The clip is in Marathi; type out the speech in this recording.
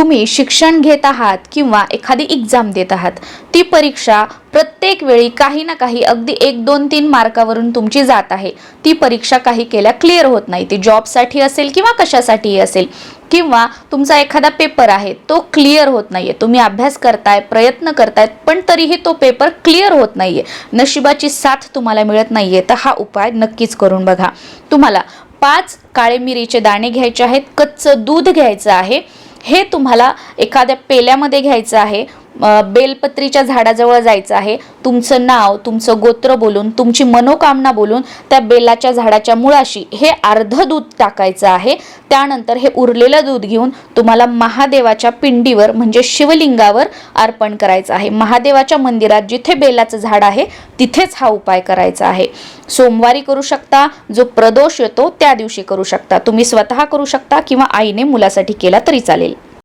तुम्ही शिक्षण घेत आहात किंवा एखादी एक्झाम देत आहात ती परीक्षा प्रत्येक वेळी काही ना काही अगदी एक दोन तीन मार्कावरून तुमची जात आहे. ती परीक्षा काही केल्या क्लिअर होत नाही. ती जॉबसाठी असेल किंवा कशासाठीही असेल किंवा तुमचा एखादा पेपर आहे तो क्लिअर होत नाहीये. तुम्ही अभ्यास करताय प्रयत्न करतायत पण तरीही तो पेपर क्लिअर होत नाहीये. नशिबाची साथ तुम्हाला मिळत नाहीये तर हा उपाय नक्कीच करून बघा. तुम्हाला पाच काळे मिरीचे दाणे घ्यायचे आहेत कच्चं दूध घ्यायचं आहे हे तुम्हाला एखाद्या पेल्यामध्ये घ्यायचं आहे. बेलपत्रीच्या झाडाजवळ जायचं आहे. तुमचं नाव तुमचं गोत्र बोलून तुमची मनोकामना बोलून त्या बेलाच्या झाडाच्या मुळाशी हे अर्ध दूध टाकायचं आहे. त्यानंतर हे उरलेलं दूध घेऊन तुम्हाला महादेवाच्या पिंडीवर म्हणजे शिवलिंगावर अर्पण करायचं आहे. महादेवाच्या मंदिरात जिथे बेलाचं झाड आहे तिथेच हा उपाय करायचा आहे. सोमवारी करू शकता जो प्रदोष येतो त्या दिवशी करू शकता. तुम्ही स्वतः करू शकता किंवा आईने मुलासाठी केला तरी चालेल.